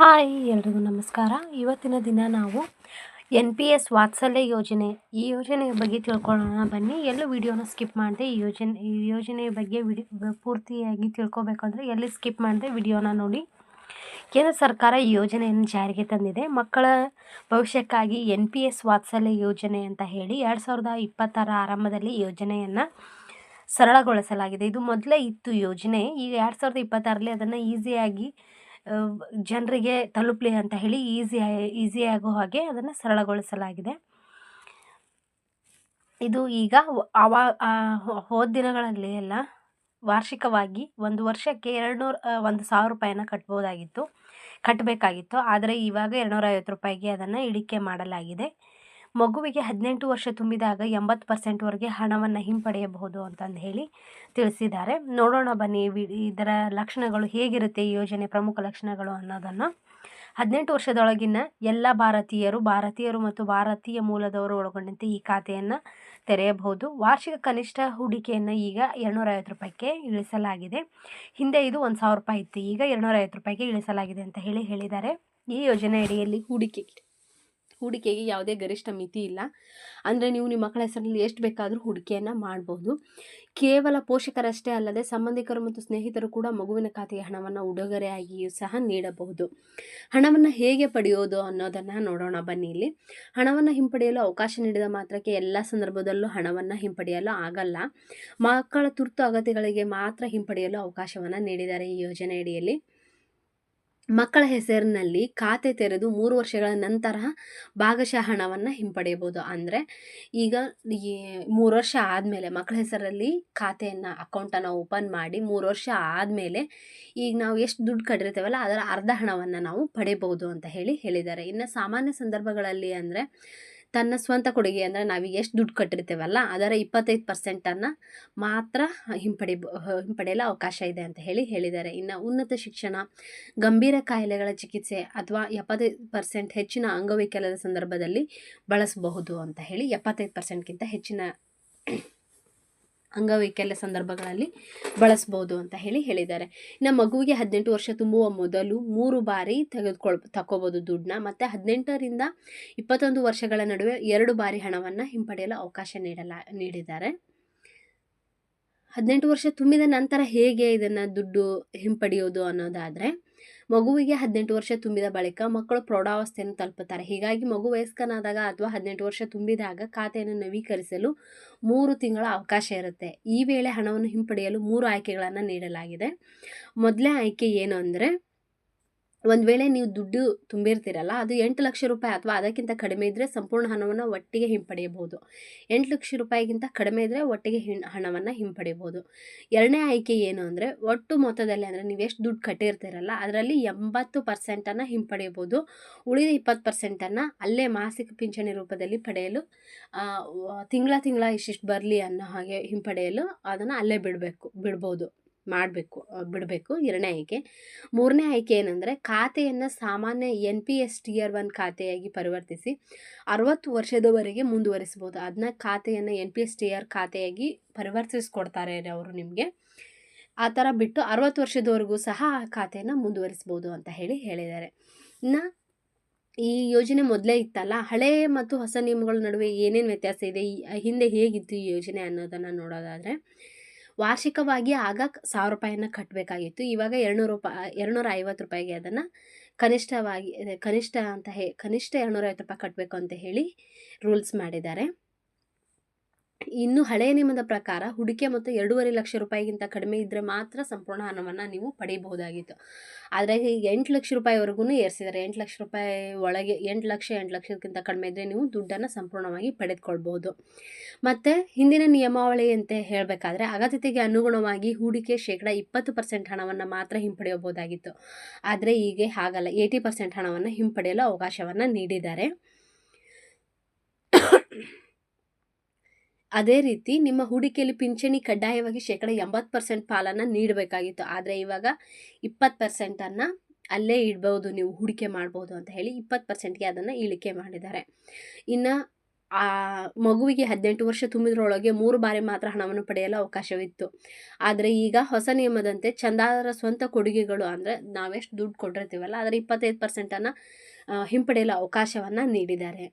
Hi ಎಲ್ರಿಗೂ ನಮಸ್ಕಾರ. ಇವತ್ತಿನ ದಿನ ನಾವು ಎನ್ ಪಿ ಎಸ್ ವಾತ್ಸಲ್ಯ ಯೋಜನೆ, ಈ ಯೋಜನೆಯ ಬಗ್ಗೆ ತಿಳ್ಕೊಳ್ಳೋಣ. ಬನ್ನಿ, ಎಲ್ಲೂ ವಿಡಿಯೋನ ಸ್ಕಿಪ್ ಮಾಡಿದೆ ಈ ಯೋಜನೆ, ಈ ಯೋಜನೆಯ ಬಗ್ಗೆ ವಿಡಿ ಪೂರ್ತಿಯಾಗಿ ತಿಳ್ಕೊಬೇಕಂದ್ರೆ ಎಲ್ಲಿ ಸ್ಕಿಪ್ ಮಾಡಿದೆ ವಿಡಿಯೋನ ನೋಡಿ. ಕೇಂದ್ರ ಸರ್ಕಾರ ಈ ಯೋಜನೆಯನ್ನು ಜಾರಿಗೆ ತಂದಿದೆ. ಮಕ್ಕಳ ಭವಿಷ್ಯಕ್ಕಾಗಿ ಎನ್ ಪಿ ಎಸ್ ವಾತ್ಸಲ್ಯ ಯೋಜನೆ ಅಂತ ಹೇಳಿ ಎರಡು ಸಾವಿರದ ಇಪ್ಪತ್ತರ ಆರಂಭದಲ್ಲಿ ಯೋಜನೆಯನ್ನು ಸರಳಗೊಳಿಸಲಾಗಿದೆ. ಇದು ಮೊದಲೇ ಇತ್ತು ಯೋಜನೆ. ಈಗ ಎರಡು ಸಾವಿರದ ಇಪ್ಪತ್ತಾರರಲ್ಲಿ ಅದನ್ನು ಈಸಿಯಾಗಿ ಜನರಿಗೆ ತಲುಪಲಿ ಅಂತ ಹೇಳಿ ಈಸಿ ಈಸಿ ಆಗೋ ಹಾಗೆ ಅದನ್ನು ಸರಳಗೊಳಿಸಲಾಗಿದೆ. ಇದು ಈಗ ಅವಾ ಹೋದ ದಿನಗಳಲ್ಲಿ ಎಲ್ಲ ವಾರ್ಷಿಕವಾಗಿ ಒಂದು ವರ್ಷಕ್ಕೆ ಎರಡು ನೂರು ಒಂದು ಸಾವಿರ ರೂಪಾಯಿನ ಕಟ್ಬೋದಾಗಿತ್ತು ಕಟ್ಟಬೇಕಾಗಿತ್ತು ಆದರೆ ಇವಾಗ ಎರಡುನೂರ ಐವತ್ತು ರೂಪಾಯಿಗೆ ಅದನ್ನು ಇಳಿಕೆ ಮಾಡಲಾಗಿದೆ. ಮಗುವಿಗೆ ಹದಿನೆಂಟು ವರ್ಷ ತುಂಬಿದಾಗ ಎಂಬತ್ತು ಪರ್ಸೆಂಟ್ವರೆಗೆ ಹಣವನ್ನು ಹಿಂಪಡೆಯಬಹುದು ಅಂತಂದು ಹೇಳಿ ತಿಳಿಸಿದ್ದಾರೆ. ನೋಡೋಣ ಬನ್ನಿ ಇದರ ಲಕ್ಷಣಗಳು ಹೇಗಿರುತ್ತೆ, ಈ ಯೋಜನೆ ಪ್ರಮುಖ ಲಕ್ಷಣಗಳು ಅನ್ನೋದನ್ನು. ಹದಿನೆಂಟು ವರ್ಷದೊಳಗಿನ ಎಲ್ಲ ಭಾರತೀಯರು ಭಾರತೀಯರು ಮತ್ತು ಭಾರತೀಯ ಮೂಲದವರು ಒಳಗೊಂಡಂತೆ ಈ ಖಾತೆಯನ್ನು ತೆರೆಯಬಹುದು. ವಾರ್ಷಿಕ ಕನಿಷ್ಠ ಹೂಡಿಕೆಯನ್ನು ಈಗ ಎರಡುನೂರ ಐವತ್ತು ರೂಪಾಯಿಗೆ ಇಳಿಸಲಾಗಿದೆ. ಹಿಂದೆ ಇದು ಒಂದು ಸಾವಿರ ರೂಪಾಯಿ ಇತ್ತು, ಈಗ ಎರಡುನೂರ ಐವತ್ತು ರೂಪಾಯಿಗೆ ಇಳಿಸಲಾಗಿದೆ ಅಂತ ಹೇಳಿ ಹೇಳಿದ್ದಾರೆ. ಈ ಯೋಜನೆ ಅಡಿಯಲ್ಲಿ ಹೂಡಿಕೆ ಹೂಡಿಕೆಗೆ ಯಾವುದೇ ಗರಿಷ್ಠ ಮಿತಿ ಇಲ್ಲ. ಅಂದರೆ ನೀವು ನಿಮ್ಮ ಮಕ್ಕಳ ಹೆಸರಲ್ಲಿ ಎಷ್ಟು ಬೇಕಾದರೂ ಹೂಡಿಕೆಯನ್ನು ಮಾಡ್ಬೋದು. ಕೇವಲ ಪೋಷಕರಷ್ಟೇ ಅಲ್ಲದೆ ಸಂಬಂಧಿಕರು ಮತ್ತು ಸ್ನೇಹಿತರು ಕೂಡ ಮಗುವಿನ ಖಾತೆಗೆ ಹಣವನ್ನು ಉಡುಗೊರೆಯಾಗಿಯೂ ಸಹ ನೀಡಬಹುದು. ಹಣವನ್ನು ಹೇಗೆ ಪಡೆಯೋದು ಅನ್ನೋದನ್ನು ನೋಡೋಣ ಬನ್ನಿ ಇಲ್ಲಿ. ಹಣವನ್ನು ಹಿಂಪಡೆಯಲು ಅವಕಾಶ ನೀಡಿದ ಮಾತ್ರಕ್ಕೆ ಎಲ್ಲ ಸಂದರ್ಭದಲ್ಲೂ ಹಣವನ್ನು ಹಿಂಪಡೆಯಲು ಆಗಲ್ಲ. ಮಕ್ಕಳ ತುರ್ತು ಅಗತ್ಯಗಳಿಗೆ ಮಾತ್ರ ಹಿಂಪಡೆಯಲು ಅವಕಾಶವನ್ನು ನೀಡಿದ್ದಾರೆ ಈ ಯೋಜನೆ ಅಡಿಯಲ್ಲಿ ಮಕ್ಕಳ ಹೆಸರಿನಲ್ಲಿ ಖಾತೆ ತೆರೆದು ಮೂರು ವರ್ಷಗಳ ನಂತರ ಭಾಗಶಃ ಹಣವನ್ನು ಹಿಂಪಡೆಯಬಹುದು. ಅಂದರೆ ಈಗ ಈ ಮೂರು ವರ್ಷ ಆದಮೇಲೆ ಮಕ್ಕಳ ಹೆಸರಲ್ಲಿ ಖಾತೆಯನ್ನು ಅಕೌಂಟನ್ನು ಓಪನ್ ಮಾಡಿ ಮೂರು ವರ್ಷ ಆದಮೇಲೆ ಈಗ ನಾವು ಎಷ್ಟು ದುಡ್ಡು ಕಟ್ಟಿರ್ತೇವಲ್ಲ, ಅದರ ಅರ್ಧ ಹಣವನ್ನು ನಾವು ಪಡೆಯಬಹುದು ಅಂತ ಹೇಳಿ ಹೇಳಿದ್ದಾರೆ. ಇನ್ನು ಸಾಮಾನ್ಯ ಸಂದರ್ಭಗಳಲ್ಲಿ ಅಂದರೆ ತನ್ನ ಸ್ವಂತ ಕೊಡುಗೆ ಅಂದರೆ ನಾವು ಎಷ್ಟು ದುಡ್ಡು ಕಟ್ಟಿರ್ತೇವಲ್ಲ, ಅದರ ಇಪ್ಪತ್ತೈದು ಪರ್ಸೆಂಟನ್ನು ಮಾತ್ರ ಹಿಂಪಡಿ ಹಿಂಪಡೆಯಲು ಅವಕಾಶ ಇದೆ ಅಂತ ಹೇಳಿ ಹೇಳಿದ್ದಾರೆ. ಇನ್ನು ಉನ್ನತ ಶಿಕ್ಷಣ, ಗಂಭೀರ ಕಾಯಿಲೆಗಳ ಚಿಕಿತ್ಸೆ ಅಥವಾ ಎಪ್ಪತ್ತೈದು ಪರ್ಸೆಂಟ್ ಹೆಚ್ಚಿನ ಅಂಗವೈಕಲ್ಯದ ಸಂದರ್ಭದಲ್ಲಿ ಬಳಸಬಹುದು ಅಂತ ಹೇಳಿ ಎಪ್ಪತ್ತೈದು ಪರ್ಸೆಂಟ್ಗಿಂತ ಹೆಚ್ಚಿನ ಅಂಗವೈಕಲ್ಯ ಸಂದರ್ಭಗಳಲ್ಲಿ ಬಳಸ್ಬೋದು ಅಂತ ಹೇಳಿ ಹೇಳಿದ್ದಾರೆ. ಇನ್ನು ಮಗುವಿಗೆ ಹದಿನೆಂಟು ವರ್ಷ ತುಂಬುವ ಮೊದಲು ಮೂರು ಬಾರಿ ತೆಗೆದುಕೊಳ್ ತಗೋಬೋದು ದುಡ್ಡನ್ನ. ಮತ್ತು ಹದಿನೆಂಟರಿಂದ ಇಪ್ಪತ್ತೊಂದು ವರ್ಷಗಳ ನಡುವೆ ಎರಡು ಬಾರಿ ಹಣವನ್ನು ಹಿಂಪಡೆಯಲು ಅವಕಾಶ ನೀಡಲಾ, ನೀಡಿದ್ದಾರೆ. ಹದಿನೆಂಟು ವರ್ಷ ತುಂಬಿದ ನಂತರ ಹೇಗೆ ಇದನ್ನು ದುಡ್ಡು ಹಿಂಪಡೆಯೋದು ಅನ್ನೋದಾದರೆ, ಮಗುವಿಗೆ ಹದಿನೆಂಟು ವರ್ಷ ತುಂಬಿದ ಬಳಿಕ ಮಕ್ಕಳು ಪ್ರೌಢಾವಸ್ಥೆಯನ್ನು ತಲುಪುತ್ತಾರೆ. ಹೀಗಾಗಿ ಮಗು ವಯಸ್ಕನಾದಾಗ ಅಥವಾ ಹದಿನೆಂಟು ವರ್ಷ ತುಂಬಿದಾಗ ಖಾತೆಯನ್ನು ನವೀಕರಿಸಲು ಮೂರು ತಿಂಗಳ ಅವಕಾಶ ಇರುತ್ತೆ. ಈ ವೇಳೆ ಹಣವನ್ನು ಹಿಂಪಡೆಯಲು ಮೂರು ಆಯ್ಕೆಗಳನ್ನು ನೀಡಲಾಗಿದೆ. ಮೊದಲೇ ಆಯ್ಕೆ ಏನು ಅಂದರೆ ಒಂದು ವೇಳೆ ನೀವು ದುಡ್ಡು ತುಂಬಿರ್ತೀರಲ್ಲ, ಅದು ಎಂಟು ಲಕ್ಷ ರೂಪಾಯಿ ಅಥವಾ ಅದಕ್ಕಿಂತ ಕಡಿಮೆ ಇದ್ದರೆ ಸಂಪೂರ್ಣ ಹಣವನ್ನು ಒಟ್ಟಿಗೆ ಹಿಂಪಡೆಯಬಹುದು. ಎಂಟು ಲಕ್ಷ ರೂಪಾಯಿಗಿಂತ ಕಡಿಮೆ ಇದ್ದರೆ ಒಟ್ಟಿಗೆ ಹಿಂ ಹಣವನ್ನು ಹಿಂಪಡೆಯಬಹುದು. ಎರಡನೇ ಆಯ್ಕೆ ಏನು ಅಂದರೆ, ಒಟ್ಟು ಮೊತ್ತದಲ್ಲಿ ಅಂದರೆ ನೀವು ಎಷ್ಟು ದುಡ್ಡು ಕಟ್ಟಿರ್ತೀರಲ್ಲ, ಅದರಲ್ಲಿ ಎಂಬತ್ತು ಪರ್ಸೆಂಟನ್ನು ಹಿಂಪಡೆಯಬಹುದು. ಉಳಿದ ಇಪ್ಪತ್ತು ಪರ್ಸೆಂಟನ್ನು ಅಲ್ಲೇ ಮಾಸಿಕ ಪಿಂಚಣಿ ರೂಪದಲ್ಲಿ ಪಡೆಯಲು ತಿಂಗಳ ತಿಂಗಳ ಇಷ್ಟಿಷ್ಟು ಬರಲಿ ಅನ್ನೋ ಹಾಗೆ ಹಿಂಪಡೆಯಲು ಅದನ್ನು ಅಲ್ಲೇ ಬಿಡಬೇಕು, ಬಿಡ್ಬೋದು. ಮಾಡಬೇಕು ಬಿಡಬೇಕು. ಎರಡನೇ ಆಯ್ಕೆ. ಮೂರನೇ ಆಯ್ಕೆ ಏನಂದರೆ ಖಾತೆಯನ್ನು ಸಾಮಾನ್ಯ N P S T R one ಖಾತೆಯಾಗಿ ಪರಿವರ್ತಿಸಿ ಅರವತ್ತು ವರ್ಷದವರೆಗೆ ಮುಂದುವರಿಸ್ಬೋದು ಅದನ್ನ ಖಾತೆಯನ್ನು N P S T R ಖಾತೆಯಾಗಿ ಪರಿವರ್ತಿಸ್ಕೊಡ್ತಾರೆ ಅವರು ನಿಮಗೆ. ಆ ಥರ ಬಿಟ್ಟು ಅರವತ್ತು ವರ್ಷದವರೆಗೂ ಸಹ ಆ ಖಾತೆಯನ್ನು ಮುಂದುವರಿಸ್ಬೋದು ಅಂತ ಹೇಳಿ ಹೇಳಿದ್ದಾರೆ. ಇನ್ನು ಈ ಯೋಜನೆ ಮೊದಲೇ ಇತ್ತಲ್ಲ, ಹಳೆ ಮತ್ತು ಹೊಸ ನಿಯಮಗಳ ನಡುವೆ ಏನೇನು ವ್ಯತ್ಯಾಸ ಇದೆ ಹಿಂದೆ ಹೇಗಿತ್ತು ಈ ಯೋಜನೆ ಅನ್ನೋದನ್ನು ನೋಡೋದಾದರೆ ವಾರ್ಷಿಕವಾಗಿ ಆಗ ಸಾವಿರ ರೂಪಾಯಿಯನ್ನು ಕಟ್ಟಬೇಕಾಗಿತ್ತು ಇವಾಗ ಎರಡುನೂರು ರೂಪಾಯಿ ಎರಡುನೂರ ಐವತ್ತು ರೂಪಾಯಿಗೆ ಅದನ್ನು ಕನಿಷ್ಠವಾಗಿ ಕನಿಷ್ಠ ಅಂತ ಹೇ, ಕನಿಷ್ಠ ಎರಡುನೂರ ಐವತ್ತು ರೂಪಾಯಿ ಕಟ್ಟಬೇಕು ಅಂತ ಹೇಳಿ ರೂಲ್ಸ್ ಮಾಡಿದ್ದಾರೆ. ಇನ್ನು ಹಳೆಯ ನಿಯಮದ ಪ್ರಕಾರ ಹೂಡಿಕೆ ಮೊತ್ತ ಎರಡೂವರೆ ಲಕ್ಷ ರೂಪಾಯಿಗಿಂತ ಕಡಿಮೆ ಇದ್ದರೆ ಮಾತ್ರ ಸಂಪೂರ್ಣ ಹಣವನ್ನು ನೀವು ಪಡೆಯಬಹುದಾಗಿತ್ತು ಆದರೆ ಈಗ ಎಂಟು ಲಕ್ಷ ರೂಪಾಯಿವರೆಗೂ ಏರಿಸಿದ್ದಾರೆ ಎಂಟು ಲಕ್ಷ ರೂಪಾಯಿ ಒಳಗೆ ಎಂಟು ಲಕ್ಷ, ಎಂಟು ಲಕ್ಷಕ್ಕಿಂತ ಕಡಿಮೆ ಇದ್ದರೆ ನೀವು ದುಡ್ಡನ್ನು ಸಂಪೂರ್ಣವಾಗಿ ಪಡೆದುಕೊಳ್ಬಹುದು. ಮತ್ತು ಹಿಂದಿನ ನಿಯಮಾವಳಿಯಂತೆ ಹೇಳಬೇಕಾದ್ರೆ ಅಗತ್ಯತೆಗೆ ಅನುಗುಣವಾಗಿ ಹೂಡಿಕೆ ಶೇಕಡ ಇಪ್ಪತ್ತು ಪರ್ಸೆಂಟ್ ಹಣವನ್ನು ಮಾತ್ರ ಹಿಂಪಡೆಯಬಹುದಾಗಿತ್ತು. ಆದರೆ ಈಗ ಹಾಗಲ್ಲ. ಏಯ್ಟಿ ಪರ್ಸೆಂಟ್ ಹಣವನ್ನು ಹಿಂಪಡೆಯಲು ಅವಕಾಶವನ್ನು ನೀಡಿದ್ದಾರೆ. ಅದೇ ರೀತಿ ನಿಮ್ಮ ಹೂಡಿಕೆಯಲ್ಲಿ ಪಿಂಚಣಿ ಕಡ್ಡಾಯವಾಗಿ ಶೇಕಡ ಎಂಬತ್ತು ಪರ್ಸೆಂಟ್ ಪಾಲನ್ನು ನೀಡಬೇಕಾಗಿತ್ತು. ಆದರೆ ಇವಾಗ ಇಪ್ಪತ್ತು ಪರ್ಸೆಂಟನ್ನು ಅಲ್ಲೇ ಇಡ್ಬೋದು, ನೀವು ಹೂಡಿಕೆ ಮಾಡ್ಬೋದು ಅಂತ ಹೇಳಿ ಇಪ್ಪತ್ತು ಪರ್ಸೆಂಟ್ಗೆ ಅದನ್ನು ಇಳಿಕೆ ಮಾಡಿದ್ದಾರೆ. ಇನ್ನು ಆ ಮಗುವಿಗೆ ಹದಿನೆಂಟು ವರ್ಷ ತುಂಬಿದ್ರೊಳಗೆ ಮೂರು ಬಾರಿ ಮಾತ್ರ ಹಣವನ್ನು ಪಡೆಯಲು ಅವಕಾಶವಿತ್ತು. ಆದರೆ ಈಗ ಹೊಸ ನಿಯಮದಂತೆ ಚಂದಾದಾರರ ಸ್ವಂತ ಕೊಡುಗೆಗಳು ಅಂದರೆ ನಾವೆಷ್ಟು ದುಡ್ಡು ಕೊಟ್ಟಿರ್ತೀವಲ್ಲ, ಅದರ ಇಪ್ಪತ್ತೈದು ಪರ್ಸೆಂಟನ್ನು ಹಿಂಪಡೆಯಲು ಅವಕಾಶವನ್ನು ನೀಡಿದ್ದಾರೆ.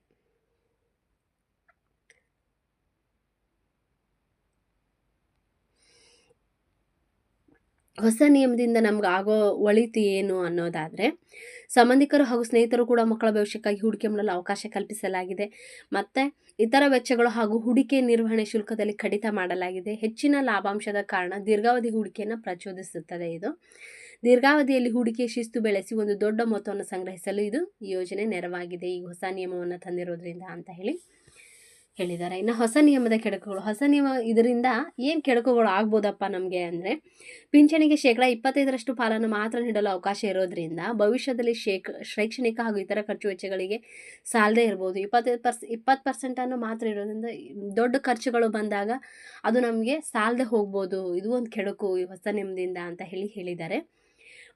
ಹೊಸ ನಿಯಮದಿಂದ ನಮ್ಗೆ ಆಗೋ ಒಳಿತು ಏನು ಅನ್ನೋದಾದರೆ, ಸಂಬಂಧಿಕರು ಹಾಗೂ ಸ್ನೇಹಿತರು ಕೂಡ ಮಕ್ಕಳ ಭವಿಷ್ಯಕ್ಕಾಗಿ ಹೂಡಿಕೆ ಮಾಡಲು ಅವಕಾಶ ಕಲ್ಪಿಸಲಾಗಿದೆ. ಮತ್ತು ಇತರ ವೆಚ್ಚಗಳು ಹಾಗೂ ಹೂಡಿಕೆ ನಿರ್ವಹಣೆ ಶುಲ್ಕದಲ್ಲಿ ಕಡಿತ ಮಾಡಲಾಗಿದೆ. ಹೆಚ್ಚಿನ ಲಾಭಾಂಶದ ಕಾರಣ ದೀರ್ಘಾವಧಿ ಹೂಡಿಕೆಯನ್ನು ಪ್ರಚೋದಿಸುತ್ತದೆ ಇದು. ದೀರ್ಘಾವಧಿಯಲ್ಲಿ ಹೂಡಿಕೆ ಶಿಸ್ತು ಬೆಳೆಸಿ ಒಂದು ದೊಡ್ಡ ಮೊತ್ತವನ್ನು ಸಂಗ್ರಹಿಸಲು ಇದು ಯೋಜನೆ ನೆರವಾಗಿದೆ. ಈ ಹೊಸ ನಿಯಮವನ್ನು ತಂದಿರೋದ್ರಿಂದ ಅಂತ ಹೇಳಿ. ಹೇಳಿದ್ದಾರೆ. ಇನ್ನು ಹೊಸ ನಿಯಮದ ಕೆಡಕುಗಳು. ಹೊಸ ನಿಯಮ ಇದರಿಂದ ಏನು ಕೆಡಕುಗಳು ಆಗ್ಬೋದಪ್ಪ ನಮಗೆ ಅಂದರೆ, ಪಿಂಚಣಿಗೆ ಶೇಕಡ ಇಪ್ಪತ್ತೈದರಷ್ಟು ಪಾಲನ್ನು ಮಾತ್ರ ನೀಡಲು ಅವಕಾಶ ಇರೋದ್ರಿಂದ ಭವಿಷ್ಯದಲ್ಲಿ ಶೇಕ್, ಶೈಕ್ಷಣಿಕ ಹಾಗೂ ಇತರ ಖರ್ಚು ವೆಚ್ಚಗಳಿಗೆ ಸಾಲದೇ ಇರ್ಬೋದು. ಇಪ್ಪತ್ತೈದು ಪರ್ಸ್, ಇಪ್ಪತ್ತು ಪರ್ಸೆಂಟನ್ನು ಮಾತ್ರ ಇರೋದ್ರಿಂದ ದೊಡ್ಡ ಖರ್ಚುಗಳು ಬಂದಾಗ ಅದು ನಮಗೆ ಸಾಲದೆ ಹೋಗ್ಬೋದು. ಇದು ಒಂದು ಕೆಡಕು ಈ ಹೊಸ ನಿಯಮದಿಂದ ಅಂತ ಹೇಳಿ ಹೇಳಿದ್ದಾರೆ.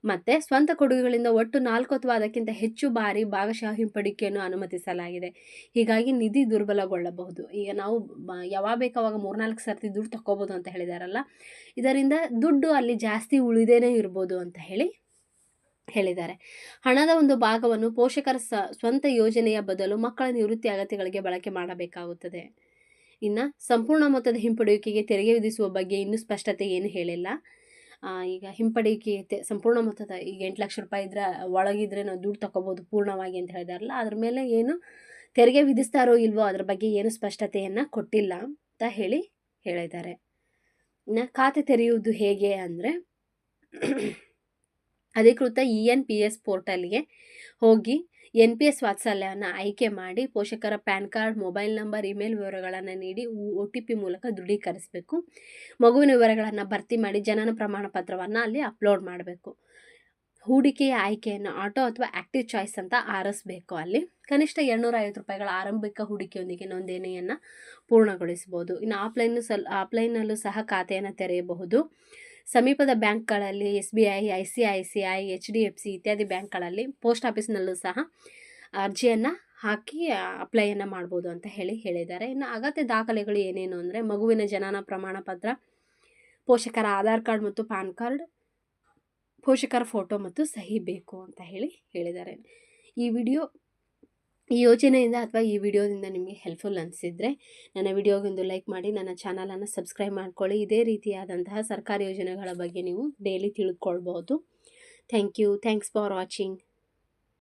ಮತ್ತು ಸ್ವಂತ ಕೊಡುಗೆಗಳಿಂದ ಒಟ್ಟು ನಾಲ್ಕು ಅಥವಾ ಅದಕ್ಕಿಂತ ಹೆಚ್ಚು ಬಾರಿ ಭಾಗಶಃ ಹಿಂಪಡಿಕೆಯನ್ನು ಅನುಮತಿಸಲಾಗಿದೆ. ಹೀಗಾಗಿ ನಿಧಿ ದುರ್ಬಲಗೊಳ್ಳಬಹುದು. ಈಗ ನಾವು ಯಾವಾಗ ಬೇಕಾವಾಗ ಮೂರ್ನಾಲ್ಕು ಸರ್ತಿ ದುಡ್ಡು ತಗೋಬೋದು ಅಂತ ಹೇಳಿದಾರಲ್ಲ? ಇದರಿಂದ ದುಡ್ಡು ಅಲ್ಲಿ ಜಾಸ್ತಿ ಉಳಿದೇನೆ ಇರ್ಬೋದು ಅಂತ ಹೇಳಿ ಹೇಳಿದ್ದಾರೆ. ಹಣದ ಒಂದು ಭಾಗವನ್ನು ಪೋಷಕರ ಸ್ವಂತ ಯೋಜನೆಯ ಬದಲು ಮಕ್ಕಳ ನಿವೃತ್ತಿ ಅಗತ್ಯಗಳಿಗೆ ಬಳಕೆ ಮಾಡಬೇಕಾಗುತ್ತದೆ. ಇನ್ನು ಸಂಪೂರ್ಣ ಮೊತ್ತದ ಹಿಂಪಡೆಯುವಿಕೆಗೆ ತೆರಿಗೆ ವಿಧಿಸುವ ಬಗ್ಗೆ ಇನ್ನೂ ಸ್ಪಷ್ಟತೆ ಏನು ಹೇಳಿಲ್ಲ. ಈಗ ಹಿಂಪಡಿಕೆ ಸಂಪೂರ್ಣ ಮೊತ್ತದ ಈಗ ಎಂಟು ಲಕ್ಷ ರೂಪಾಯಿ ಇದ್ರೆ ಒಳಗಿದ್ರೆ ನಾವು ದುಡ್ಡು ತಗೋಬೋದು ಪೂರ್ಣವಾಗಿ ಅಂತ ಹೇಳಿದಾರಲ್ಲ, ಅದ್ರ ಮೇಲೆ ಏನು ತೆರಿಗೆ ವಿಧಿಸ್ತಾರೋ ಇಲ್ವೋ ಅದ್ರ ಬಗ್ಗೆ ಏನು ಸ್ಪಷ್ಟತೆಯನ್ನು ಕೊಟ್ಟಿಲ್ಲ ಅಂತ ಹೇಳಿ ಹೇಳಿದ್ದಾರೆ. ಇನ್ನು ಖಾತೆ ತೆರೆಯುವುದು ಹೇಗೆ ಅಂದರೆ ಅಧಿಕೃತ ಇ ಎನ್ ಪಿ ಎಸ್ ಪೋರ್ಟಲ್ಗೆ ಹೋಗಿ ಎನ್ ಪಿ ಎಸ್ ವಾತ್ಸಲ್ಯವನ್ನು ಆಯ್ಕೆ ಮಾಡಿ ಪೋಷಕರ PAN card, mobile number, email ವಿವರಗಳನ್ನು ನೀಡಿ ಒ ಟಿ ಪಿ ಮೂಲಕ ದೃಢೀಕರಿಸಬೇಕು. ಮಗುವಿನ ವಿವರಗಳನ್ನು ಭರ್ತಿ ಮಾಡಿ ಜನನ ಪ್ರಮಾಣ ಪತ್ರವನ್ನು ಅಲ್ಲಿ ಅಪ್ಲೋಡ್ ಮಾಡಬೇಕು. ಹೂಡಿಕೆಯ ಆಯ್ಕೆಯನ್ನು ಆಟೋ ಅಥವಾ ಆ್ಯಕ್ಟಿವ್ ಚಾಯ್ಸ್ ಅಂತ ಆರಿಸ್ಬೇಕು ಅಲ್ಲಿ. ಕನಿಷ್ಠ ಎರಡುನೂರ ಐವತ್ತು ರೂಪಾಯಿಗಳ ಆರಂಭಿಕ ಹೂಡಿಕೆಯೊಂದಿಗೆ ನೋಂದಣಿಯನ್ನು ಪೂರ್ಣಗೊಳಿಸ್ಬೋದು. ಇನ್ನು ಆಫ್ಲೈನು ಸಲ್ ಆಫ್ಲೈನಲ್ಲೂ ಸಹ ಖಾತೆಯನ್ನು ತೆರೆಯಬಹುದು. ಸಮೀಪದ ಬ್ಯಾಂಕ್ಗಳಲ್ಲಿ S B I I C I C I, H D F C ಇತ್ಯಾದಿ ಬ್ಯಾಂಕ್ಗಳಲ್ಲಿ ಪೋಸ್ಟ್ ಆಫೀಸ್ನಲ್ಲೂ ಸಹ ಅರ್ಜಿಯನ್ನು ಹಾಕಿ ಅಪ್ಲೈಯನ್ನು ಮಾಡ್ಬೋದು ಅಂತ ಹೇಳಿ ಹೇಳಿದ್ದಾರೆ. ಇನ್ನು ಅಗತ್ಯ ದಾಖಲೆಗಳು ಏನೇನು ಅಂದರೆ ಮಗುವಿನ ಜನನ ಪ್ರಮಾಣ ಪತ್ರ, ಪೋಷಕರ ಆಧಾರ್ ಕಾರ್ಡ್ ಮತ್ತು ಪ್ಯಾನ್ ಕಾರ್ಡ್, ಪೋಷಕರ ಫೋಟೋ ಮತ್ತು ಸಹಿ ಬೇಕು ಅಂತ ಹೇಳಿ ಹೇಳಿದ್ದಾರೆ. ಈ ವಿಡಿಯೋ ಈ ಯೋಜನೆಯಿಂದ ಅಥವಾ ಈ ವಿಡಿಯೋದಿಂದ ನಿಮಗೆ ಹೆಲ್ಪ್ಫುಲ್ ಅನಿಸಿದರೆ ನನ್ನ ವಿಡಿಯೋಗೊಂದು ಲೈಕ್ ಮಾಡಿ, ನನ್ನ ಚಾನಲನ್ನು ಸಬ್ಸ್ಕ್ರೈಬ್ ಮಾಡ್ಕೊಳ್ಳಿ. ಇದೇ ರೀತಿಯಾದಂತಹ ಸರ್ಕಾರಿ ಯೋಜನೆಗಳ ಬಗ್ಗೆ ನೀವು ಡೈಲಿ ತಿಳ್ಕೊಳ್ಬೋದು. Thank you thanks for watching